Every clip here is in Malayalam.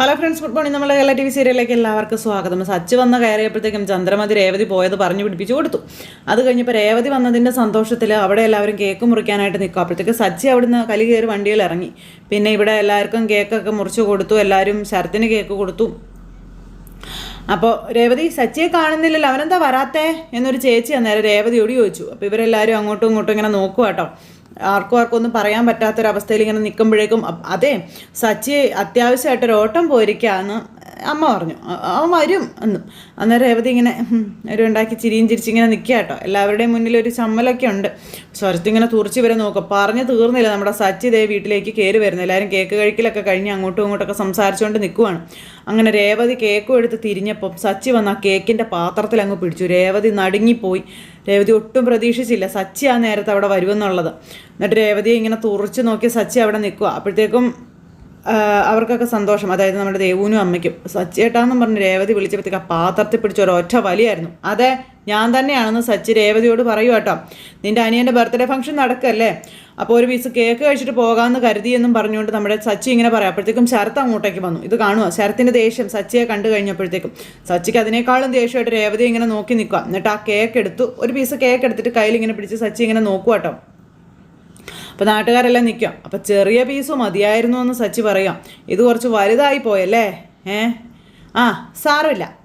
ഹലോ ഫ്രണ്ട്സ് ഗുഡ് മോർണിംഗ് നമ്മളെ കേരള ടി വി സീരിയലിലേക്ക് എല്ലാവർക്കും സ്വാഗതം. സച്ച് വന്ന് കയറിയപ്പോഴത്തേക്കും ചന്ദ്രമതി രേവതി പോയത് പറഞ്ഞു പിടിപ്പിച്ചു കൊടുത്തു. അത് കഴിഞ്ഞപ്പോൾ രേവതി വന്നതിന്റെ സന്തോഷത്തിൽ അവിടെ എല്ലാവരും കേക്ക് മുറിക്കാനായിട്ട് നിൽക്കും. അപ്പോഴത്തേക്ക് സച്ചി അവിടുന്ന് കലി കയറി വണ്ടിയിൽ ഇറങ്ങി. പിന്നെ ഇവിടെ എല്ലാവർക്കും കേക്കൊക്കെ മുറിച്ച് കൊടുത്തു. എല്ലാവരും ശരത്തിന് കേക്ക് കൊടുത്തു. അപ്പോൾ രേവതി സച്ചിയെ കാണുന്നില്ലല്ലോ. അവനെന്താ വരാത്തേ? എന്നൊരു ചേച്ചി അന്നേരം രേവതിയോട് ചോദിച്ചു. അപ്പോൾ ഇവരെല്ലാവരും അങ്ങോട്ടും ഇങ്ങോട്ടും ഇങ്ങനെ നോക്കുക കേട്ടോ ആർക്കും ആർക്കും ഒന്നും പറയാൻ പറ്റാത്തൊരവസ്ഥയിൽ ഇങ്ങനെ നിൽക്കുമ്പോഴേക്കും അതെ സച്ചി അത്യാവശ്യമായിട്ടൊരു ഓട്ടം പോയിരിക്കാന്ന് അമ്മ പറഞ്ഞു. അവൻ വരും എന്നും. അന്നേരം രേവതി ഇങ്ങനെ ഒരു ഉണ്ടാക്കി ചിരിയും ചിരിച്ചിങ്ങനെ നിൽക്കുക കേട്ടോ. എല്ലാവരുടെയും മുന്നിൽ ഒരു ചമ്മലൊക്കെ ഉണ്ട്. സ്വരത്ത് ഇങ്ങനെ തുറച്ച് വരെ നോക്കും പറഞ്ഞു തീർന്നില്ല നമ്മുടെ സച്ചി ദേ വീട്ടിലേക്ക് കയറി വരുന്നു. എല്ലാവരും കേക്ക് കഴിക്കലൊക്കെ കഴിഞ്ഞ് അങ്ങോട്ടും ഇങ്ങോട്ടൊക്കെ സംസാരിച്ചുകൊണ്ട് നിൽക്കുവാണ്. അങ്ങനെ രേവതി കേക്കും എടുത്ത് തിരിഞ്ഞപ്പം സച്ചി വന്ന് ആ കേക്കിന്റെ പാത്രത്തിൽ അങ്ങ് പിടിച്ചു. രേവതി നടുങ്ങിപ്പോയി. രേവതി ഒട്ടും പ്രതീക്ഷിച്ചില്ല സച്ചി ആ നേരത്തെ അവിടെ വരുമെന്നുള്ളത്. എന്നിട്ട് രേവതിയെ ഇങ്ങനെ തുറച്ച് നോക്കി സച്ചി അവിടെ നിൽക്കുക. അപ്പോഴത്തേക്കും അവർക്കൊക്കെ സന്തോഷം. അതായത് നമ്മുടെ ദേവൂനും അമ്മയ്ക്കും. സച്ചേട്ടാന്നും പറഞ്ഞ് രേവതി വിളിച്ചപ്പോഴത്തേക്ക് ആ പാത്രത്തിൽ പിടിച്ച ഒരു ഒറ്റ വലിയായിരുന്നു. അതെ ഞാൻ തന്നെയാണെന്ന് സച്ചി രേവതിയോട് പറയൂ കേട്ടോ. നിന്റെ അനിയന്റെ ബർത്ത്ഡേ ഫംഗ്ഷൻ നടക്കല്ലേ? അപ്പോൾ ഒരു പീസ് കേക്ക് കഴിച്ചിട്ട് പോകാമെന്ന് കരുതിയെന്നും പറഞ്ഞുകൊണ്ട് നമ്മുടെ സച്ചി ഇങ്ങനെ പറയാം. അപ്പോഴത്തേക്കും ശരത്ത് അങ്ങോട്ടേക്ക് വന്നു. ഇത് കാണുക ശരത്തിന്റെ ദേഷ്യം സച്ചിയെ കണ്ടു കഴിഞ്ഞപ്പോഴത്തേക്കും. സച്ചിക്ക് അതിനേക്കാളും ദേഷ്യമായിട്ട് രേവതി ഇങ്ങനെ നോക്കി നിൽക്കുക എന്നിട്ട് ആ കേക്ക് എടുത്തു. ഒരു പീസ് കേക്ക് എടുത്തിട്ട് കയ്യിൽ ഇങ്ങനെ പിടിച്ച് സച്ചി ഇങ്ങനെ നോക്കുക കേട്ടോ. അപ്പോൾ നാട്ടുകാരെല്ലാം നിൽക്കാം അപ്പോൾ ചെറിയ പീസ് മതിയായിരുന്നു എന്ന് സച്ചി പറയാം. ഇത് കുറച്ച് വലുതായി പോയല്ലേ? ഏ? ആ സാരമില്ല?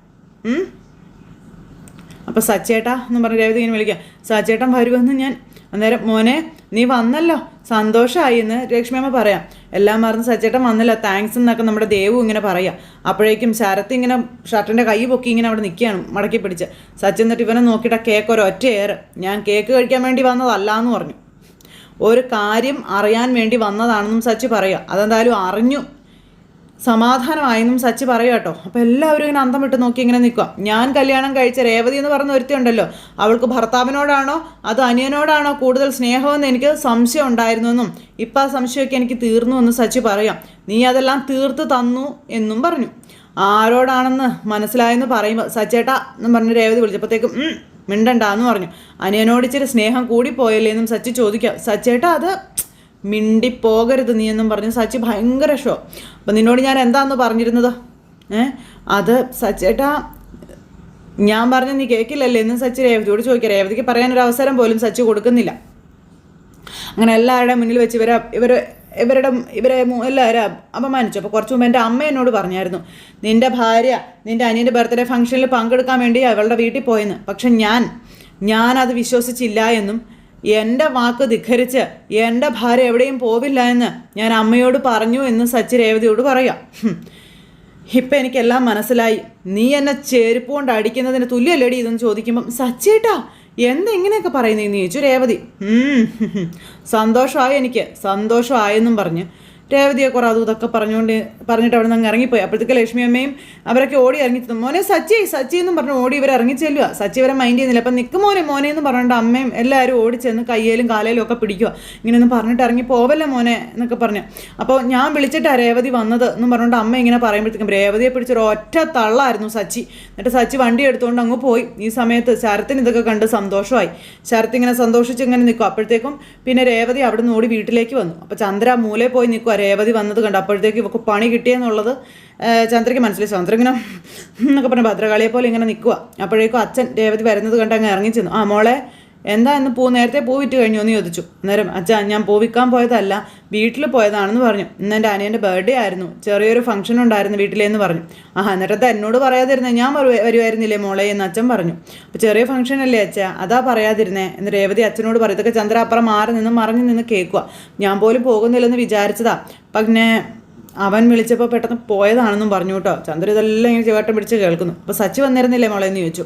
അപ്പോൾ സച്ചേട്ടാ എന്ന് പറഞ്ഞ് രേവതി ഇങ്ങനെ വിളിക്കാം. സച്ചേട്ടൻ വരുമെന്ന് ഞാൻ അന്നേരം മോനെ നീ വന്നല്ലോ. സന്തോഷമായി എന്ന് ലക്ഷ്മിയമ്മ പറയാം. എല്ലാം മറന്ന് സച്ചേട്ടൻ വന്നല്ലോ. താങ്ക്സ് എന്നൊക്കെ നമ്മുടെ ദേവു ഇങ്ങനെ പറയാം. അപ്പോഴേക്കും ശരത്ത് ഇങ്ങനെ ഷർട്ടിന്റെ കൈ പൊക്കി ഇങ്ങനെ അവിടെ നിൽക്കുകയാണ് മടക്കി പിടിച്ച്. സച്ചിൻ എന്നിട്ട് ഇവനെ നോക്കിയിട്ട് കേക്ക് ഒരു ഒറ്റ ഏറ് ഞാൻ കേക്ക് കഴിക്കാൻ വേണ്ടി വന്നതല്ല എന്ന് പറഞ്ഞു. ഒരു കാര്യം അറിയാൻ വേണ്ടി വന്നതാണെന്നും സച്ചി പറയുക. അതെന്തായാലും അറിഞ്ഞു സമാധാനമായെന്നും സച്ചി പറയുക കേട്ടോ. അപ്പോൾ എല്ലാവരും ഇങ്ങനെ അന്തം വിട്ട് നോക്കി ഇങ്ങനെ നിൽക്കുക. ഞാൻ കല്യാണം കഴിച്ച രേവതി എന്ന് പറഞ്ഞ ഒരുത്തി ഉണ്ടല്ലോ. അവൾക്ക് ഭർത്താവിനോടാണോ അത് അനിയനോടാണോ കൂടുതൽ സ്നേഹമെന്ന് എനിക്ക് സംശയം ഉണ്ടായിരുന്നെന്നും ഇപ്പം ആ സംശയമൊക്കെ എനിക്ക് തീർന്നു എന്ന് സച്ചി പറയാം. നീ അതെല്ലാം തീർത്ത് തന്നു എന്നും പറഞ്ഞു. ആരോടാണെന്ന് മനസ്സിലായെന്ന് പറയുമ്പോൾ സച്ചേട്ടാ എന്ന് പറഞ്ഞ് രേവതി വിളിച്ചപ്പോഴത്തേക്കും "ഉം, മിണ്ടണ്ട എന്ന് പറഞ്ഞു. അനിയനോട് ഇച്ചിരി സ്നേഹം കൂടിപ്പോയല്ലേ എന്നും സച്ചി ചോദിക്കാം. സച്ചേട്ടാ അത് മിണ്ടിപ്പോകരുത് നീ എന്നും പറഞ്ഞു. സച്ചി ഭയങ്കര ഷോ അപ്പം നിന്നോട് ഞാൻ എന്താന്ന് പറഞ്ഞിരുന്നത്? ഏ? അത് സച്ചേട്ടാ ഞാൻ പറഞ്ഞ നീ കേൾക്കില്ലല്ലേ എന്നും സച്ചി രേവതിയോട് ചോദിക്കാം രേവതിക്ക് പറയാനൊരു അവസരം പോലും സച്ചി കൊടുക്കുന്നില്ല. അങ്ങനെ എല്ലാവരുടെയും മുന്നിൽ വെച്ച് ഇവരെ ഇവർ ഇവരുടെ ഇവരെ എല്ലാവരും അപമാനിച്ചു. അപ്പോൾ കുറച്ച് മുമ്പ് എന്റെ അമ്മ എന്നോട് പറഞ്ഞായിരുന്നു നിന്റെ ഭാര്യ നിന്റെ അനിയന്റെ ബർത്ത്ഡേ ഫംഗ്ഷനിൽ പങ്കെടുക്കാൻ വേണ്ടി അവളുടെ വീട്ടിൽ പോയെന്ന്. പക്ഷെ ഞാൻ ഞാനത് വിശ്വസിച്ചില്ല എന്നും എന്റെ വാക്ക് ധിഖരിച്ച് എന്റെ ഭാര്യ എവിടെയും പോവില്ല എന്ന് ഞാൻ അമ്മയോട് പറഞ്ഞു എന്ന് സച്ചി രേവതിയോട് പറയാം. ഇപ്പം എനിക്കെല്ലാം മനസ്സിലായി. നീ എന്നെ ചെരുപ്പ് കൊണ്ട് അടിക്കുന്നതിന് തുല്യല്ലേടി ഇതെന്ന് ചോദിക്കുമ്പം സച്ചേട്ടാ എന്താ പറയുന്നതെന്ന് ചോദിച്ചു രേവതി. "ഉം, ഹും, ഹും. സന്തോഷമായി എനിക്ക്. സന്തോഷമായെന്നും പറഞ്ഞ്. രേവതിയെ കുറെ ഇതൊക്കെ പറഞ്ഞുകൊണ്ട് പറഞ്ഞിട്ട് അവിടെ നിന്ന് ഇറങ്ങിപ്പോയി. അപ്പോഴത്തേക്ക് ലക്ഷ്മി അമ്മയും അവരൊക്കെ ഓടി ഇറങ്ങി ചെന്നു. മോനെ സച്ചി സച്ചി എന്നും പറഞ്ഞു ഓടി ഇവർ ഇറങ്ങി ചെല്ലുക സച്ചി ഇവരെ മൈൻഡ് ചെയ്യുന്നില്ല. അപ്പം നിൽക്കും മോനെ മോനെ എന്ന് പറഞ്ഞിട്ട് അമ്മയും എല്ലാവരും ഓടി ചെന്ന് കയ്യിലും കാലയിലും ഒക്കെ പിടിക്കുക ഇങ്ങനെയൊന്നും പറഞ്ഞിട്ട് ഇറങ്ങി പോവല്ല മോനെ എന്നൊക്കെ പറഞ്ഞു. അപ്പോൾ ഞാൻ വിളിച്ചിട്ടാണ് രേവതി വന്നത് എന്നും പറഞ്ഞുകൊണ്ട് അമ്മ ഇങ്ങനെ പറയുമ്പോഴത്തേക്കും രേവതിയെ പിടിച്ചൊരു ഒറ്റ തള്ളായിരുന്നു സച്ചി. എന്നിട്ട് സച്ചി വണ്ടി എടുത്തുകൊണ്ട് അങ്ങ് പോയി. ഈ സമയത്ത് ശരത്തിന് ഇതൊക്കെ കണ്ട് സന്തോഷമായി. ശരത്ത് ഇങ്ങനെ സന്തോഷിച്ച് ഇങ്ങനെ നിൽക്കും. അപ്പോഴത്തേക്കും പിന്നെ രേവതി അവിടെ നിന്ന് ഓടി വീട്ടിലേക്ക് വന്നു. അപ്പോൾ ചന്ദ്ര മൂലെ പോയി നിൽക്കുക രേവതി വന്നത് കണ്ട് അപ്പോഴത്തേക്ക് ഇവക്ക് പണി കിട്ടിയെന്നുള്ളത് ചന്ദ്രയ്ക്ക് മനസ്സിലായി. ചന്ദ്ര ഇങ്ങനെ എന്നൊക്കെ പറഞ്ഞ് ഭദ്രകാളിയെ പോലെ ഇങ്ങനെ നിൽക്കുക അപ്പോഴേക്കും അച്ഛൻ രേവതി വരുന്നത് കണ്ട് അങ്ങ് ഇറങ്ങി ചെന്നു. ആ മോളെ എന്താ ഇന്ന് പൂ നേരത്തെ പൂ വിറ്റ് കഴിഞ്ഞു എന്ന് ചോദിച്ചു. അന്നേരം അച്ഛാ ഞാൻ പൂ വിൽക്കാൻ പോയതല്ല വീട്ടിൽ പോയതാണെന്ന് പറഞ്ഞു. ഇന്ന് എന്റെ അനിയന്റെ ബർത്ത്ഡേ ആയിരുന്നു. ചെറിയൊരു ഫംഗ്ഷൻ ഉണ്ടായിരുന്നു വീട്ടിലേന്ന് പറഞ്ഞു. ആ എന്നിട്ടത് എന്നോട് പറയാതിരുന്നേ? ഞാൻ വരു- വരുമായിരുന്നില്ലേ മോളെ എന്ന് അച്ഛൻ പറഞ്ഞു. അപ്പോൾ ചെറിയ ഫംഗ്ഷൻ അല്ലേ അച്ഛാ? അതാ പറയാതിരുന്നേ. എന്ന് രേവതി അച്ഛനോട് പറയും ഇതൊക്കെ ചന്ദ്ര അപ്പുറം മാറി നിന്ന് മറിഞ്ഞു നിന്ന് കേൾക്കുക ഞാൻ പോലും പോകുന്നില്ലെന്ന് വിചാരിച്ചതാ. പിന്നെ അവൻ വിളിച്ചപ്പോൾ പെട്ടെന്ന് പോയതാണെന്നും പറഞ്ഞു കേട്ടോ. ചന്ദ്ര ഇതെല്ലാം ഇങ്ങനെ ചേട്ടം പിടിച്ച് കേൾക്കുന്നു. അപ്പോൾ സച്ചി വന്നിരുന്നില്ലേ മോളെ എന്ന് ചോദിച്ചു.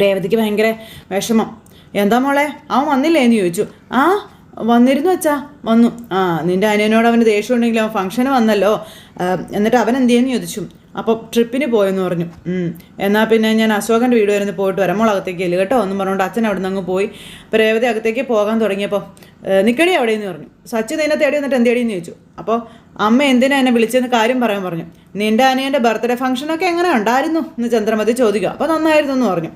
രേവതിക്ക് ഭയങ്കര വിഷമം. എന്താ മോളെ? അവൻ വന്നില്ലേ എന്ന് ചോദിച്ചു. ആ വന്നിരുന്നു അച്ഛാ. വന്നു. ആ നിന്റെ അനിയനോട് അവന് ദേഷ്യം ഉണ്ടെങ്കിൽ അവൻ ഫംഗ്ഷന് വന്നല്ലോ. എന്നിട്ട് അവൻ എന്ത് ചെയ്യുന്നു ചോദിച്ചു. അപ്പോൾ ട്രിപ്പിന് പോയെന്ന് പറഞ്ഞു. എന്നാൽ പിന്നെ ഞാൻ അശോകന്റെ വീട് വരെ പോയിട്ട് വരാം. മോൾ അകത്തേക്ക് ഇല്ല കേട്ടോ. എന്നും പറഞ്ഞുകൊണ്ട് അച്ഛൻ അവിടെ നിന്ന് അങ്ങ് പോയി. അപ്പോൾ രേവതി അകത്തേക്ക് പോകാൻ തുടങ്ങിയപ്പോൾ നിക്കടി അവിടെ എന്ന് പറഞ്ഞു. സച്ചി നിന്നെ തേടി എന്നിട്ട് എന്ത് തേടിയെന്ന് ചോദിച്ചു. അപ്പോൾ അമ്മ എന്തിനാ എന്നെ വിളിച്ചെന്ന് കാര്യം പറയാൻ പറഞ്ഞു. നിന്റെ അനിയന്റെ ബർത്ത്ഡേ ഫംഗ്ഷനൊക്കെ എങ്ങനെ ഉണ്ടായിരുന്നു? എന്ന് ചന്ദ്രമതി ചോദിക്കുക. അപ്പോൾ നന്നായിരുന്നു എന്ന് പറഞ്ഞു.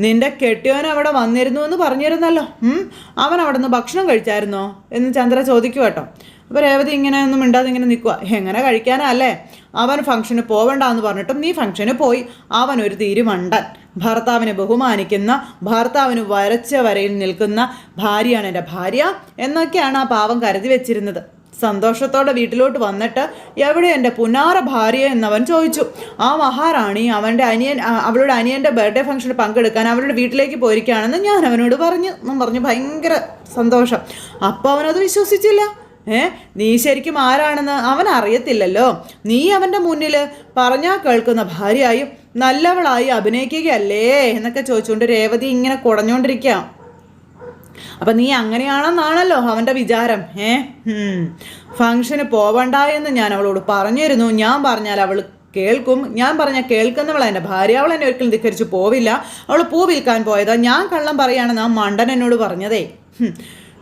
നിന്റെ കെട്ടിയവൻ അവിടെ വന്നിരുന്നു എന്ന് പറഞ്ഞിരുന്നല്ലോ. അവൻ അവിടെ നിന്ന് ഭക്ഷണം കഴിച്ചായിരുന്നോ? എന്ന് ചന്ദ്ര ചോദിക്കുക കേട്ടോ. അപ്പോൾ രേവതി ഇങ്ങനെ ഒന്നും ഇണ്ടാതെ ഇങ്ങനെ നിൽക്കുക എങ്ങനെ കഴിക്കാനാ അല്ലേ? അവൻ ഫംഗ്ഷന് പോവണ്ടെന്ന് പറഞ്ഞിട്ടും നീ ഫംഗ്ഷന് പോയി. അവൻ ഒരു തീരുമണ്ടൻ. ഭർത്താവിനെ ബഹുമാനിക്കുന്ന ഭർത്താവിന് വരച്ച വരയിൽ നിൽക്കുന്ന ഭാര്യയാണ് എന്റെ ഭാര്യ എന്നൊക്കെയാണ് ആ പാവം കരുതി വെച്ചിരുന്നത്. സന്തോഷത്തോടെ വീട്ടിലോട്ട് വന്നിട്ട് എവിടെ എന്റെ പുനാറ ഭാര്യ? എന്നവൻ ചോദിച്ചു. ആ മഹാറാണി അവന്റെ അനിയൻ അവളുടെ അനിയന്റെ ബർത്ത്ഡേ ഫംഗ്ഷന് പങ്കെടുക്കാൻ അവളുടെ വീട്ടിലേക്ക് പോയിരിക്കുകയാണെന്ന് ഞാൻ അവനോട് പറഞ്ഞു. എന്നും പറഞ്ഞു ഭയങ്കര സന്തോഷം. അപ്പോൾ അവനത് വിശ്വസിച്ചില്ല. ഏ നീ ശരിക്കും ആരാണെന്ന് അവൻ അറിയത്തില്ലല്ലോ നീ അവന്റെ മുന്നിൽ പറഞ്ഞാൽ കേൾക്കുന്ന ഭാര്യയായും നല്ലവളായി അഭിനയിക്കുകയല്ലേ? എന്നൊക്കെ ചോദിച്ചുകൊണ്ട് രേവതി ഇങ്ങനെ കുടഞ്ഞുകൊണ്ടിരിക്കുക അപ്പൊ നീ അങ്ങനെയാണെന്നാണല്ലോ അവന്റെ വിചാരം ഏ. ഫംഗ്ഷന് പോവണ്ട എന്ന് ഞാൻ അവളോട് പറഞ്ഞിരുന്നു. ഞാൻ പറഞ്ഞാൽ അവൾ കേൾക്കും. ഞാൻ പറഞ്ഞ കേൾക്കുന്നവൾ എന്റെ ഭാര്യ. അവൾ എന്നെ ഒരിക്കലും ധിക്കരിച്ച് പോവില്ല. അവൾ പൂ വിൽക്കാൻ പോയതാ. ഞാൻ കള്ളം പറയുകയാണെന്ന് ആ മണ്ടൻ എന്നോട് പറഞ്ഞതേ.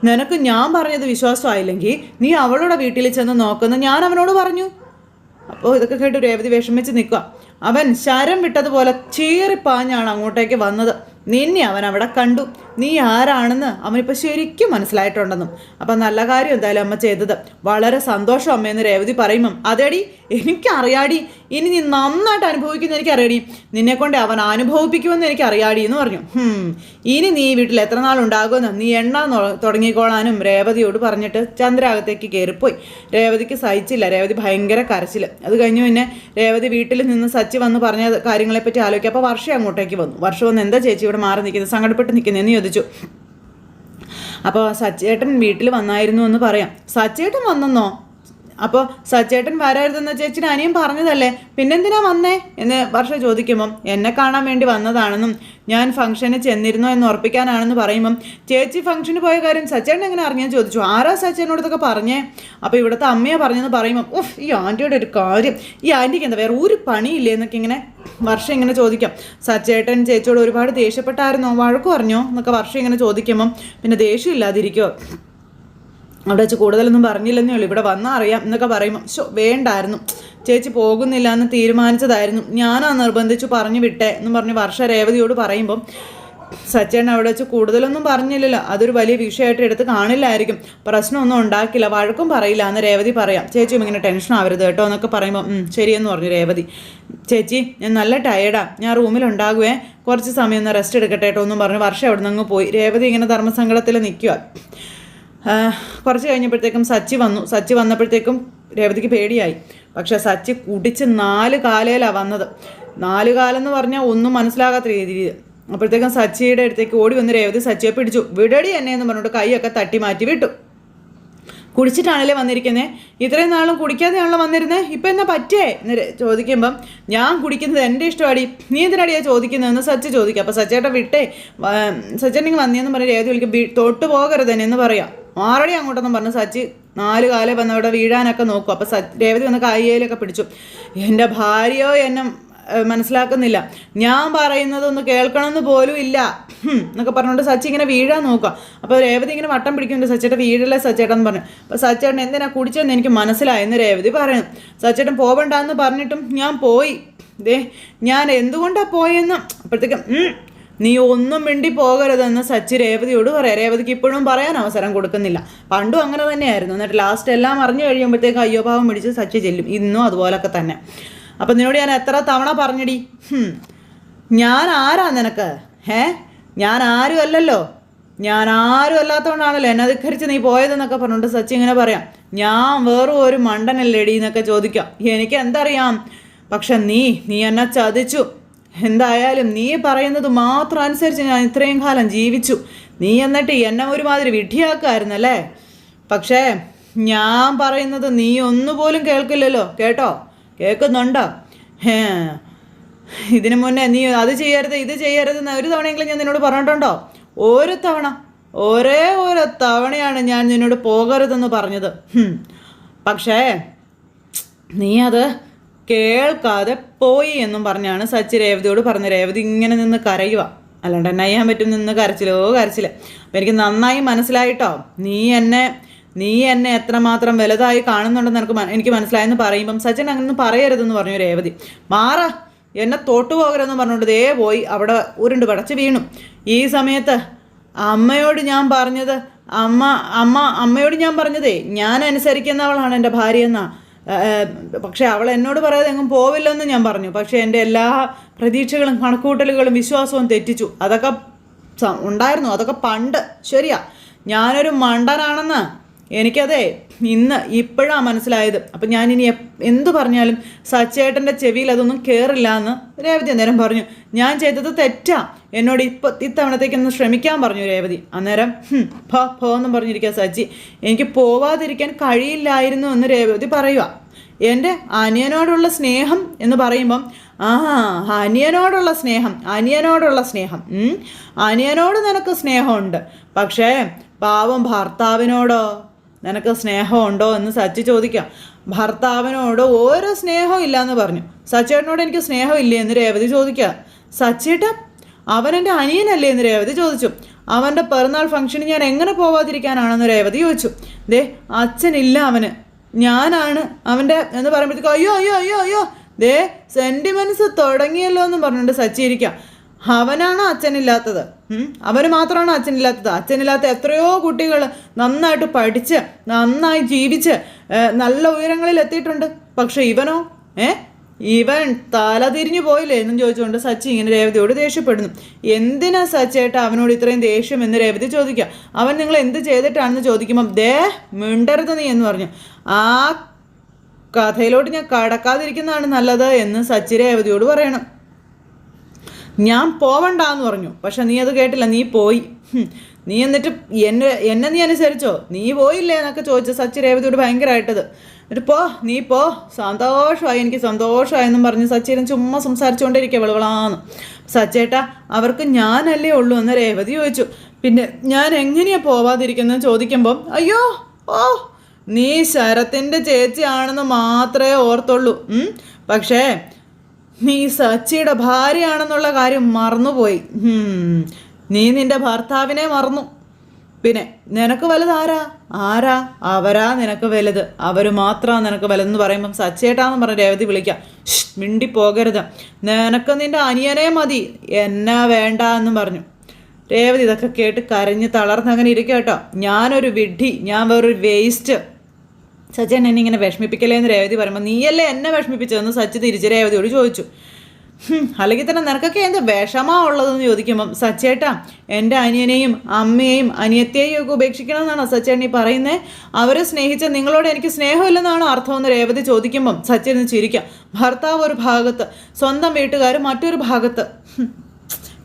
നിനക്ക് ഞാൻ പറഞ്ഞത് വിശ്വാസമായില്ലെങ്കിൽ നീ അവളുടെ വീട്ടിൽ ചെന്ന് നോക്കുന്ന. ഞാൻ അവനോട് പറഞ്ഞു. അപ്പോൾ ഇതൊക്കെ കേട്ട് രേവതി വിഷമിച്ച് നിൽക്കുക. അവൻ ശരം വിട്ടതുപോലെ ചീറിപ്പാഞ്ഞാണ് അങ്ങോട്ടേക്ക് വന്നത്. നിന്നെ അവൻ അവിടെ കണ്ടു. നീ ആരാണെന്ന് അവനിപ്പോൾ ശരിക്കും മനസ്സിലായിട്ടുണ്ടെന്നും. അപ്പം നല്ല കാര്യം എന്തായാലും അമ്മ ചെയ്തത്. വളരെ സന്തോഷം അമ്മയെന്ന് രേവതി പറയുമ്പം അതേടി എനിക്കറിയാടി. ഇനി നീ നന്നായിട്ട് അനുഭവിക്കുന്ന എനിക്കറിയാടി. നിന്നെ കൊണ്ട് അവൻ അനുഭവിപ്പിക്കുമെന്ന് എനിക്കറിയാടി എന്ന് പറഞ്ഞു. "ഹും, ഇനി നീ വീട്ടിൽ എത്ര നാളുണ്ടാകുമെന്ന് നീ എണ്ണ നൊ- തുടങ്ങിക്കോളാനും രേവതിയോട് പറഞ്ഞിട്ട് ചന്ദ്രാകത്തേക്ക് കയറിപ്പോയി. രേവതിക്ക് സഹിച്ചില്ല. രേവതി ഭയങ്കര കരച്ചിൽ അത് കഴിഞ്ഞു പിന്നെ രേവതി വീട്ടിൽ നിന്ന് സച്ചി വന്ന് പറഞ്ഞ കാര്യങ്ങളെപ്പറ്റി ആലോചിക്കുക. അപ്പോൾ വർഷം അങ്ങോട്ടേക്ക് വന്നു. വർഷം വന്ന് എന്താ ചേച്ചി ഇവിടെ മാറി നിൽക്കുന്നത്? സങ്കടപ്പെട്ട് നിൽക്കുന്നതെന്ന് ചോദിച്ചു അപ്പോൾ സച്ചേട്ടൻ വീട്ടിൽ വന്നായിരുന്നു എന്ന് പറയാം. സച്ചേട്ടൻ വന്നെന്നോ? അപ്പോൾ സച്ചേട്ടൻ വരരുതെന്ന് ചേച്ചി അനിയൻ പറഞ്ഞതല്ലേ? പിന്നെന്തിനാ വന്നേ? എന്ന് വർഷ ചോദിക്കുമ്പം എന്നെ കാണാൻ വേണ്ടി വന്നതാണെന്നും ഞാൻ ഫംഗ്ഷന് ചെന്നിരുന്നോ എന്ന് ഉറപ്പിക്കാനാണെന്ന് പറയുമ്പം ചേച്ചി ഫംഗ്ഷന് പോയ കാര്യം സച്ചേട്ടൻ എങ്ങനെ അറിഞ്ഞാൽ ചോദിച്ചു. ആരാ സച്ചേനോട് ഇതൊക്കെ പറഞ്ഞേ? അപ്പോൾ ഇവിടുത്തെ അമ്മയെ പറഞ്ഞെന്ന് പറയുമ്പം ഉഫ് ഈ ആന്റിയുടെ ഒരു കാര്യം. ഈ ആന്റിക്ക് എന്താ വേറെ ഒരു പണിയില്ലേ? എന്നൊക്കെ ഇങ്ങനെ വർഷ ഇങ്ങനെ ചോദിക്കാം. സച്ചേട്ടൻ ചേച്ചിയോട് ഒരുപാട് ദേഷ്യപ്പെട്ടായിരുന്നോ? വഴക്കു പറഞ്ഞോ? എന്നൊക്കെ വർഷം ഇങ്ങനെ ചോദിക്കുമ്പം പിന്നെ ദേഷ്യം ഇല്ലാതിരിക്കോ അവിടെ വെച്ച് കൂടുതലൊന്നും പറഞ്ഞില്ലെന്നേ ഉള്ളൂ. ഇവിടെ വന്നാൽ അറിയാം എന്നൊക്കെ പറയുമ്പോൾ ശോ വേണ്ടായിരുന്നു. ചേച്ചി പോകുന്നില്ല എന്ന് തീരുമാനിച്ചതായിരുന്നു. ഞാനാ നിർബന്ധിച്ചു പറഞ്ഞു വിട്ടേ എന്ന് പറഞ്ഞ് വർഷ രേവതിയോട് പറയുമ്പം സച്ചേട്ടൻ അവിടെ വെച്ച് കൂടുതലൊന്നും പറഞ്ഞില്ലല്ലോ. അതൊരു വലിയ വിഷയമായിട്ട് എടുത്ത് കാണില്ലായിരിക്കും. പ്രശ്നമൊന്നും ഉണ്ടാക്കില്ല. വഴക്കും പറയില്ല എന്ന് രേവതി പറയാം. ചേച്ചിയും ഇങ്ങനെ ടെൻഷൻ ആവരുത് കേട്ടോ എന്നൊക്കെ പറയുമ്പോൾ "ഉം, ശരിയെന്ന് പറഞ്ഞു രേവതി. ചേച്ചി ഞാൻ നല്ല ടയേർഡാ ഞാൻ റൂമിലുണ്ടാകുവേ കുറച്ച് സമയം ഒന്ന് റെസ്റ്റ് എടുക്കട്ടെ കേട്ടോ എന്നും പറഞ്ഞു വർഷം അവിടെ നിന്ന് പോയി. രേവതി ഇങ്ങനെ ധർമ്മസങ്കടത്തിൽ നിൽക്കുക കുറച്ച് കഴിഞ്ഞപ്പോഴത്തേക്കും സച്ചി വന്നു. സച്ചി വന്നപ്പോഴത്തേക്കും രേവതിക്ക് പേടിയായി. പക്ഷെ സച്ചി കുടിച്ച് നാല് കാലയിലാണ് വന്നത്. നാല് കാലം എന്ന് പറഞ്ഞാൽ ഒന്നും മനസ്സിലാകാത്ത രീതിയിൽ. അപ്പോഴത്തേക്കും സച്ചിയുടെ അടുത്തേക്ക് ഓടി വന്ന് രേവതി സച്ചിയെ പിടിച്ചു. വിടടി എന്നെ എന്ന് പറഞ്ഞിട്ട് കൈയൊക്കെ തട്ടി മാറ്റി വിട്ടു. കുടിച്ചിട്ടാണല്ലേ വന്നിരിക്കുന്നത് ഇത്രയും നാളും കുടിക്കാതെയാണല്ലോ വന്നിരുന്നത് ഇപ്പം എന്നാ പറ്റേ എന്ന് ചോദിക്കുമ്പം ഞാൻ കുടിക്കുന്നത് എന്റെ ഇഷ്ടമാടി നീ എന്തിനാടിയാണ് ചോദിക്കുന്നതെന്ന് സച്ചി ചോദിക്കുക അപ്പോൾ സച്ചേട്ട വിട്ടേ. സച്ചേട്ടൻ വന്നേന്ന് പറഞ്ഞ് രേവതി വിളിക്കും. "വീ- തൊട്ട് പോകരുത് എന്ന് പറയാം. ആറടി അങ്ങോട്ടൊന്നും പറഞ്ഞു. സച്ചി നാല് കാലം വന്ന് അവിടെ വീഴാനൊക്കെ നോക്കും. അപ്പോൾ സച്ച് രേവതി വന്ന് കയ്യിലൊക്കെ പിടിച്ചു. എന്റെ ഭാര്യയോ എന്നെ മനസ്സിലാക്കുന്നില്ല. ഞാൻ പറയുന്നതൊന്ന് കേൾക്കണമെന്ന് പോലും ഇല്ല. എന്നൊക്കെ പറഞ്ഞുകൊണ്ട് സച്ചി ഇങ്ങനെ വീഴാൻ നോക്കുക. അപ്പോൾ രേവതി ഇങ്ങനെ വട്ടം പിടിക്കുന്നുണ്ട്. സച്ചേട്ടൻ വീഴല്ലേ സച്ചേട്ടൻ എന്ന് പറഞ്ഞു. അപ്പോൾ സച്ചേട്ടൻ എന്തിനാ കുടിച്ചതെന്ന് എനിക്ക് മനസ്സിലായെന്ന് രേവതി പറയുന്നു സച്ചേട്ടൻ പോവണ്ടെന്ന് പറഞ്ഞിട്ടും ഞാൻ പോയി. ദേ ഞാൻ എന്തുകൊണ്ടാണ് പോയെന്ന് അപ്പോഴത്തേക്കും "ഉം, നീ ഒന്നും മിണ്ടി പോകരുതെന്ന് സച്ചി രേവതിയോട് പറയാം. രേവതിക്ക് ഇപ്പോഴും പറയാൻ അവസരം കൊടുക്കുന്നില്ല. പണ്ടും അങ്ങനെ തന്നെയായിരുന്നു. എന്നിട്ട് ലാസ്റ്റ് എല്ലാം അറിഞ്ഞു കഴിയുമ്പോഴത്തേക്ക് അയ്യോഭാവം പിടിച്ച് സച്ചി ചെല്ലും. ഇന്നും അതുപോലൊക്കെ തന്നെ. അപ്പം നിന്നോട് ഞാൻ എത്ര തവണ പറഞ്ഞടി? ഞാൻ ആരാ നിനക്ക്? ഏ ഞാൻ ആരും അല്ലല്ലോ. ഞാൻ ആരും അല്ലാത്തതുകൊണ്ടാണല്ലോ എന്നെ ധിക്കരിച്ച് നീ പോയതെന്നൊക്കെ പറഞ്ഞുകൊണ്ട് സച്ചി ഇങ്ങനെ പറയാം. ഞാൻ വേറും ഒരു മണ്ടനല്ലേടി എന്നൊക്കെ ചോദിക്കാം. എനിക്ക് എന്തറിയാം? പക്ഷെ നീ നീ എന്നെ ചതിച്ചു. എന്തായാലും നീ പറയുന്നത് മാത്രം അനുസരിച്ച് ഞാൻ ഇത്രയും കാലം ജീവിച്ചു. നീ എന്നിട്ട് എന്നെ ഒരുമാതിരി വിഡ്ഢിയാക്കായിരുന്നല്ലേ പക്ഷേ ഞാൻ പറയുന്നത് നീ ഒന്നുപോലും കേൾക്കില്ലല്ലോ കേട്ടോ? കേൾക്കുന്നുണ്ടോ? ഏ ഇതിനു മുന്നേ നീ അത് ചെയ്യരുത് ഇത് ചെയ്യരുത് എന്ന് ഒരു തവണയെങ്കിലും ഞാൻ നിന്നോട് പറഞ്ഞിട്ടുണ്ടോ? ഒരു തവണ ഒരേ ഒരു തവണയാണ് ഞാൻ നിന്നോട് പോകരുതെന്ന് പറഞ്ഞത്. പക്ഷേ നീ അത് കേൾക്കാതെ പോയി എന്നും പറഞ്ഞാണ് സച്ചി രേവതിയോട് പറഞ്ഞ രേവതി ഇങ്ങനെ നിന്ന് കരയുക അല്ലാണ്ട് എന്നാ ചെയ്യാൻ പറ്റും നിന്ന് കരച്ചിലോ കരച്ചിൽ. അപ്പം എനിക്ക് നന്നായി മനസ്സിലായിട്ടോ? നീ എന്നെ നീ എന്നെ എത്രമാത്രം വലുതായി കാണുന്നുണ്ടെന്ന് എനിക്ക് എനിക്ക് മനസ്സിലായെന്ന് പറയുമ്പം സച്ചിൻ അങ്ങനെ പറയരുതെന്ന് പറഞ്ഞു രേവതി. മാറ എന്നെ തോട്ടു പോകരുതെന്ന് പറഞ്ഞുകൊണ്ട് ദേ പോയി. അവിടെ ഉരുണ്ട് പടച്ച് വീണു. ഈ സമയത്ത് അമ്മയോട് ഞാൻ പറഞ്ഞത് അമ്മ അമ്മ അമ്മയോട് ഞാൻ പറഞ്ഞതേ ഞാൻ അനുസരിക്കുന്നവളാണ് എന്റെ ഭാര്യയെന്നാ. ഏഹ്, പക്ഷേ അവൾ എന്നോട് പറയാതെ എങ്ങും പോവില്ലെന്ന് ഞാൻ പറഞ്ഞു. പക്ഷേ എന്റെ എല്ലാ പ്രതീക്ഷകളും കണക്കൂട്ടലുകളും വിശ്വാസവും തെറ്റിച്ചു. അതൊക്കെ ഉണ്ടായിരുന്നു. അതൊക്കെ പണ്ട്. ശരിയാ. ഞാനൊരു മണ്ടനാണെന്ന് എനിക്കതെ ഇന്ന് ഇപ്പോഴാണ് മനസ്സിലായത്. അപ്പം ഞാനിനി എന്ത് പറഞ്ഞാലും സച്ചേട്ടന്റെ ചെവിയിൽ അതൊന്നും കയറില്ല എന്ന് രേവതി അന്നേരം പറഞ്ഞു. ഞാൻ ചെയ്തത് തെറ്റാ. എന്നോട് ഇപ്പൊ ഇത്തവണത്തേക്കൊന്ന് ശ്രമിക്കാൻ പറഞ്ഞു രേവതി. അന്നേരം ഭ ഭോ എന്നും പറഞ്ഞിരിക്കുക സച്ചി എനിക്ക് പോവാതിരിക്കാൻ കഴിയില്ലായിരുന്നു എന്ന് രേവതി പറയുക എന്റെ അനിയനോടുള്ള സ്നേഹം എന്ന് പറയുമ്പം ആ അനിയനോടുള്ള സ്നേഹം അനിയനോടുള്ള സ്നേഹം. അനിയനോട് നിനക്ക് സ്നേഹമുണ്ട്. പക്ഷേ പാവം ഭർത്താവിനോടോ നിനക്ക് സ്നേഹമുണ്ടോ എന്ന് സച്ചി ചോദിക്കാം. ഭർത്താവിനോട് ഓരോ സ്നേഹവും എന്ന് പറഞ്ഞു. സച്ചേട്ടനോട് എനിക്ക് സ്നേഹമില്ലേ എന്ന് രേവതി ചോദിക്കുക സച്ചേട്ട അവൻ എന്റെ അനിയനല്ലേ എന്ന് രേവതി ചോദിച്ചു. അവന്റെ പിറന്നാൾ ഫംഗ്ഷന് ഞാൻ എങ്ങനെ പോവാതിരിക്കാനാണെന്ന് രേവതി ചോദിച്ചു. ദേ അച്ഛനില്ല അവന്. ഞാനാണ് അവന്റെ എന്ന് പറയുമ്പോഴത്തേക്കും അയ്യോ അയ്യോ അയ്യോ അയ്യോ. ദേ സെന്റിമെന്റ്സ് തുടങ്ങിയല്ലോ എന്ന് പറഞ്ഞിട്ട് സച്ചിരിക്കാം അവനാണ് അച്ഛനില്ലാത്തത്. അവന് മാത്രമാണ് അച്ഛനില്ലാത്തത്. അച്ഛനില്ലാത്ത എത്രയോ കുട്ടികൾ നന്നായിട്ട് പഠിച്ച് നന്നായി ജീവിച്ച് നല്ല ഉയരങ്ങളിൽ എത്തിയിട്ടുണ്ട്. പക്ഷെ ഇവനോ? ഏ? ഇവൻ തല തിരിഞ്ഞു പോയില്ലേ എന്നും ചോദിച്ചുകൊണ്ട് സച്ചി ഇങ്ങനെ രേവതിയോട് ദേഷ്യപ്പെടുന്നു. എന്തിനാ സച്ചേട്ട അവനോട് ഇത്രയും ദേഷ്യം എന്ന് രേവതി ചോദിക്കുക? അവൻ നിങ്ങൾ എന്ത് ചെയ്തിട്ടാണെന്ന് ചോദിക്കുമ്പോൾ ദേ മിണ്ടരുത് നീ എന്ന് പറഞ്ഞു. ആ കഥയിലോട്ട് ഞാൻ കടക്കാതിരിക്കുന്നതാണ് നല്ലത് എന്ന് സച്ചി രേവതിയോട് പറയണം. ഞാൻ പോവണ്ടെന്ന് പറഞ്ഞു. പക്ഷെ നീ അത് കേട്ടില്ല. നീ പോയി. നീ എന്നിട്ട് എന്നെ എന്നെ നീ അനുസരിച്ചോ? നീ പോയില്ലേ എന്നൊക്കെ ചോദിച്ചു സച്ചി രേവതിയോട് ഭയങ്കരമായിട്ടത് എന്നിട്ട് പോ നീ പോ. സന്തോഷമായി എനിക്ക് സന്തോഷമായെന്നും പറഞ്ഞ് സച്ചിരൻ ചുമ്മാ സംസാരിച്ചുകൊണ്ടിരിക്കുക വിളവളാന്ന്. സച്ചേട്ടാ അവർക്ക് ഞാനല്ലേ ഉള്ളൂ എന്ന് രേവതി ചോദിച്ചു. പിന്നെ ഞാൻ എങ്ങനെയാ പോവാതിരിക്കുന്നത് ചോദിക്കുമ്പോൾ അയ്യോ ഓ നീ ശരത്തിന്റെ ചേച്ചിയാണെന്ന് മാത്രമേ ഓർത്തുള്ളൂ. പക്ഷേ നീ സച്ചിയുടെ ഭാര്യയാണെന്നുള്ള കാര്യം മറന്നുപോയി. നീ നിന്റെ ഭർത്താവിനെ മറന്നു. പിന്നെ നിനക്ക് വലുത് ആരാ? ആരാ? അവരാ നിനക്ക് വലുത്. അവർ മാത്രമാ നിനക്ക് വലുതെന്ന് പറയുമ്പം സച്ചേട്ടാന്ന് പറഞ്ഞ രേവതി വിളിക്കാം. മിണ്ടി പോകരുത്. നിനക്ക് നിന്റെ അനിയനെ മതി. എന്നാ വേണ്ട എന്ന് പറഞ്ഞു. രേവതി ഇതൊക്കെ കേട്ട് കരഞ്ഞ് തളർന്നങ്ങനെ ഇരിക്കുക കേട്ടോ. ഞാനൊരു വിഡ്ഢി. ഞാൻ വേറൊരു വേസ്റ്റ്. സച്ചൻ എന്നെ ഇങ്ങനെ വിഷമിപ്പിക്കലേ എന്ന് രേവതി പറയുമ്പോൾ നീയല്ലേ എന്നെ വിഷമിപ്പിച്ചതെന്ന് സച്ചി തിരിച്ച് രേവതിയോട് ചോദിച്ചു. "ഹും, അല്ലെങ്കിൽ തന്നെ നിനക്കൊക്കെ എന്ത് വിഷമാ ഉള്ളതെന്ന് ചോദിക്കുമ്പം സച്ചേട്ടാ എന്റെ അനിയനെയും അമ്മയെയും അനിയത്തെയും ഒക്കെ ഉപേക്ഷിക്കണമെന്നാണോ സച്ചേട്ടൻ ഈ പറയുന്നത് അവരെ സ്നേഹിച്ച നിങ്ങളോട് എനിക്ക് സ്നേഹമില്ലെന്നാണോ അർത്ഥമെന്ന് രേവതി ചോദിക്കുമ്പം സച്ചിൻ ചിരിക്കാം. ഭർത്താവ് ഒരു ഭാഗത്ത് സ്വന്തം വീട്ടുകാർ മറ്റൊരു ഭാഗത്ത്.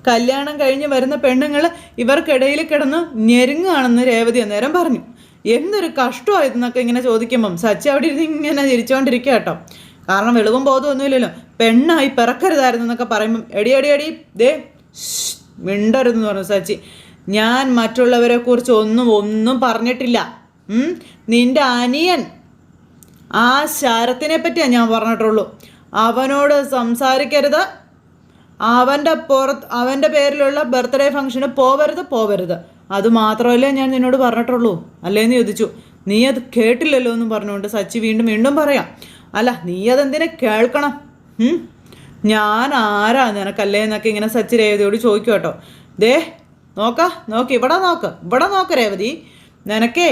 കല്യാണം കഴിഞ്ഞ് വരുന്ന പെണ്ണുങ്ങൾ ഇവർക്കിടയിൽ കിടന്ന് ഞെരുങ്ങാണെന്ന് രേവതി അന്നേരം പറഞ്ഞു. എന്തൊരു കഷ്ടമായിരുന്നൊക്കെ ഇങ്ങനെ ചോദിക്കുമ്പം സച്ചി അവിടെ ഇരുന്ന് ഇങ്ങനെ ചിരിച്ചുകൊണ്ടിരിക്കുക കേട്ടോ. കാരണം വെളിവും ബോധമൊന്നുമില്ലല്ലോ പെണ്ണായി പിറക്കരുതായിരുന്നു എന്നൊക്കെ പറയുമ്പം എടി എടി എടി ദേ മിണ്ടരുതെന്ന് പറഞ്ഞു സച്ചി. ഞാൻ മറ്റുള്ളവരെ കുറിച്ച് ഒന്നും ഒന്നും പറഞ്ഞിട്ടില്ല. നിന്റെ അനിയൻ ആ ശരത്തിനെ പറ്റിയാണ് ഞാൻ പറഞ്ഞിട്ടുള്ളൂ. അവനോട് സംസാരിക്കരുത്. അവന്റെ പുറത്ത് അവന്റെ പേരിലുള്ള ബർത്ത്ഡേ ഫംഗ്ഷന് പോവരുത് പോവരുത്. അത് മാത്രമല്ലേ ഞാൻ നിന്നോട് പറഞ്ഞിട്ടുള്ളൂ. അല്ലേന്ന് ചോദിച്ചു. നീ അത് കേട്ടില്ലല്ലോ എന്ന് പറഞ്ഞുകൊണ്ട് സച്ചി വീണ്ടും വീണ്ടും പറയാം. അല്ല നീ അതെന്തിനെ കേൾക്കണം? ഞാൻ ആരാ നിനക്കല്ലേ എന്നൊക്കെ ഇങ്ങനെ സച്ചി രേവതിയോട് ചോദിക്കും കേട്ടോ. ദേ നോക്ക നോക്ക് ഇവിടെ നോക്ക് ഇവിടെ നോക്ക് രേവതി. നിനക്കേ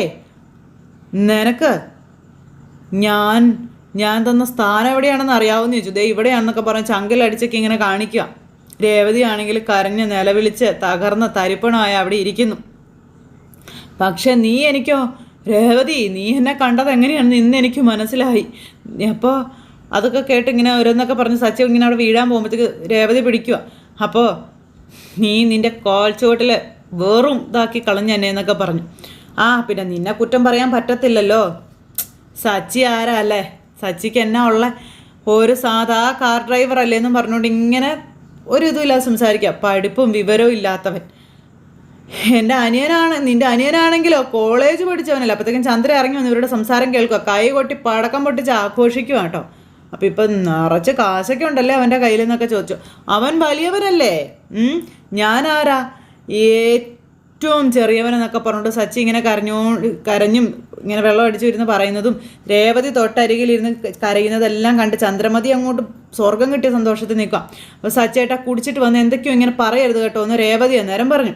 നിനക്ക് ഞാൻ ഞാൻ തന്ന സ്ഥാനം എവിടെയാണെന്ന് അറിയാവുന്ന ചോദിച്ചു. ദേ ഇവിടെയാണെന്നൊക്കെ പറഞ്ഞ് ചങ്കലടിച്ചൊക്കെ ഇങ്ങനെ കാണിക്കുക. രേവതി ആണെങ്കിൽ കരഞ്ഞ് നിലവിളിച്ച് തകർന്ന തരിപ്പണമായി അവിടെ ഇരിക്കുന്നു. പക്ഷെ നീ എനിക്കോ രേവതി നീ എന്നെ കണ്ടത് എങ്ങനെയാണെന്ന് ഇന്ന് എനിക്ക് മനസ്സിലായി. അപ്പോൾ അതൊക്കെ കേട്ട് ഇങ്ങനെ ഓരോന്നൊക്കെ പറഞ്ഞ് സച്ചിൻ ഇങ്ങനെ അവിടെ വീഴാൻ പോകുമ്പോഴത്തേക്ക് രേവതി പിടിക്കുക അപ്പോൾ നീ നിന്റെ കോൽ ചുവട്ടിൽ വെറും ഇതാക്കി കളഞ്ഞ എന്നെ എന്നൊക്കെ പറഞ്ഞു. ആ പിന്നെ നിന്നെ കുറ്റം പറയാൻ പറ്റത്തില്ലല്ലോ. സച്ചി ആരാ അല്ലേ? സച്ചിക്ക് എന്നാ ഉള്ള ഒരു സാധാ കാർ ഡ്രൈവർ അല്ലേ എന്നും പറഞ്ഞുകൊണ്ട് ഇങ്ങനെ ഒരു ഇതുമില്ലാതെ സംസാരിക്കുക. പഠിപ്പും വിവരവും ഇല്ലാത്തവൻ. എന്റെ അനിയനാണ് നിന്റെ അനിയനാണെങ്കിലോ? കോളേജ് പഠിച്ചവനല്ല. അപ്പോഴത്തേക്കും ചന്ദ്ര ഇറങ്ങി വന്ന് ഇവരുടെ സംസാരം കേൾക്കുക. കൈ കൊട്ടി പടക്കം പൊട്ടിച്ച് ആഘോഷിക്കുക കേട്ടോ. അപ്പം ഇപ്പം നിറച്ച് കാശൊക്കെ ഉണ്ടല്ലേ അവന്റെ കയ്യിൽ നിന്നൊക്കെ ചോദിച്ചു. അവൻ വലിയവനല്ലേ? ഞാനാരാ? ഏറ്റവും ചെറിയവനെന്നൊക്കെ പറഞ്ഞിട്ട് സച്ചി ഇങ്ങനെ കരഞ്ഞോ കരഞ്ഞും ഇങ്ങനെ വെള്ളം അടിച്ചു ഇരുന്ന് പറയുന്നതും രേവതി തൊട്ടരികിലിരുന്ന് കരയുന്നതെല്ലാം കണ്ട് ചന്ദ്രമതി അങ്ങോട്ട് സ്വർഗം കിട്ടിയ സന്തോഷത്തിൽ നിൽക്കാം അപ്പോൾ സച്ചേട്ടാ കുടിച്ചിട്ട് വന്ന് എന്തൊക്കെയോ ഇങ്ങനെ പറയരുത് കേട്ടോ. ഒന്ന് രേവതി അന്നേരം പറഞ്ഞു.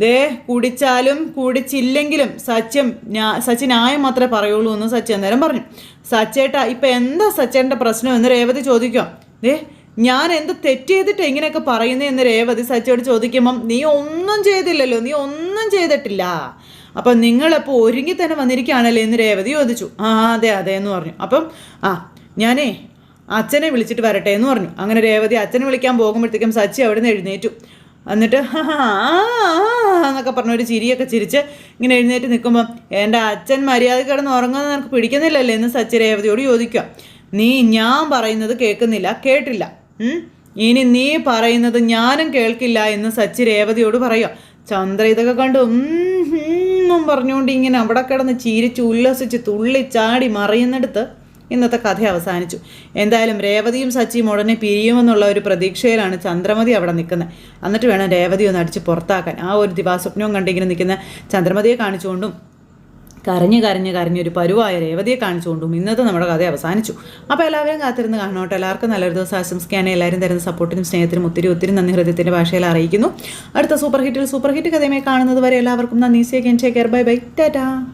ദേ കുടിച്ചാലും കുടിച്ചില്ലെങ്കിലും സച്ചിൻ സച്ചിൻ ന്യായം മാത്രമേ പറയുള്ളൂ എന്ന് സച്ചി അന്നേരം പറഞ്ഞു. സച്ചേട്ടാ ഇപ്പം എന്താ സച്ചേട്ടന്റെ പ്രശ്നം എന്ന് രേവതി ചോദിക്കാം? ദേ ഞാൻ എന്ത് തെറ്റ് ചെയ്തിട്ട് ഇങ്ങനെയൊക്കെ പറയുന്നത് എന്ന് രേവതി സച്ചിയോട് ചോദിക്കുമ്പം നീ ഒന്നും ചെയ്തില്ലല്ലോ നീ ഒന്നും ചെയ്തിട്ടില്ല. അപ്പം നിങ്ങളപ്പോൾ ഒരുങ്ങി തന്നെ വന്നിരിക്കുകയാണല്ലേ? എന്ന് രേവതി ചോദിച്ചു. ആ അതെ അതെ എന്ന് പറഞ്ഞു. അപ്പം ആ ഞാനേ അച്ഛനെ വിളിച്ചിട്ട് വരട്ടെ എന്ന് പറഞ്ഞു. അങ്ങനെ രേവതി അച്ഛനെ വിളിക്കാൻ പോകുമ്പോഴത്തേക്കും സച്ചി അവിടെ നിന്ന് എഴുന്നേറ്റു. എന്നിട്ട് എന്നൊക്കെ പറഞ്ഞ ഒരു ചിരിയൊക്കെ ചിരിച്ച് ഇങ്ങനെ എഴുന്നേറ്റ് നിൽക്കുമ്പോൾ എന്റെ അച്ഛൻ മര്യാദ കിടന്ന് ഉറങ്ങുന്നത് നിനക്ക് പിടിക്കുന്നില്ലല്ലേ എന്ന് സച്ചിരേവതിയോട് ചോദിക്കുക. നീ ഞാൻ പറയുന്നത് കേൾക്കുന്നില്ല കേട്ടില്ല. ഇനി നീ പറയുന്നത് ഞാനും കേൾക്കില്ല എന്ന് സച്ചി രേവതിയോട് പറയുക. ചന്ദ്ര ഇതൊക്കെ കണ്ടു ഒന്നും പറഞ്ഞുകൊണ്ട് ഇങ്ങനെ അവിടെ കിടന്ന് ചിരിച്ച് ഉല്ലസിച്ച് തുള്ളി ചാടി മറിയുന്നിടത്ത് ഇന്നത്തെ കഥ അവസാനിച്ചു. എന്തായാലും രേവതിയും സച്ചിയും ഉടനെ പിരിയുമെന്നുള്ള ഒരു പ്രതീക്ഷയിലാണ് ചന്ദ്രമതി അവിടെ നിൽക്കുന്നത്. എന്നിട്ട് വേണം രേവതി ഒന്ന് അടിച്ച് പുറത്താക്കാൻ. ആ ഒരു ദിവാസ്വപ്നവും കണ്ടിങ്ങനെ നിൽക്കുന്ന ചന്ദ്രമതിയെ കാണിച്ചുകൊണ്ടും കരഞ്ഞു കരഞ്ഞു കരഞ്ഞ് ഒരു പരുവായ രേവതിയെ കാണിച്ചുകൊണ്ടും ഇന്നത്തെ നമ്മുടെ കഥ അവസാനിച്ചു. അപ്പോൾ എല്ലാവരും കാത്തിരുന്ന് കാണോട്ടെ എല്ലാവർക്കും നല്ലൊരു ദിവസം ആശംസിക്കാനും എല്ലാവരും തരുന്ന സപ്പോർട്ടിനും സ്നേഹത്തിനും ഒത്തിരി ഒത്തിരി നന്ദി ഹൃദയത്തിന്റെ ഭാഷയിൽ അറിയിക്കുന്നു. അടുത്ത സൂപ്പർ ഹിറ്റിൽ സൂപ്പർ ഹിറ്റ് കഥയുമായി കാണുന്നത് വരെ എല്ലാവർക്കും നന്ദി. സേ Ken take care. Bye bye. Tata.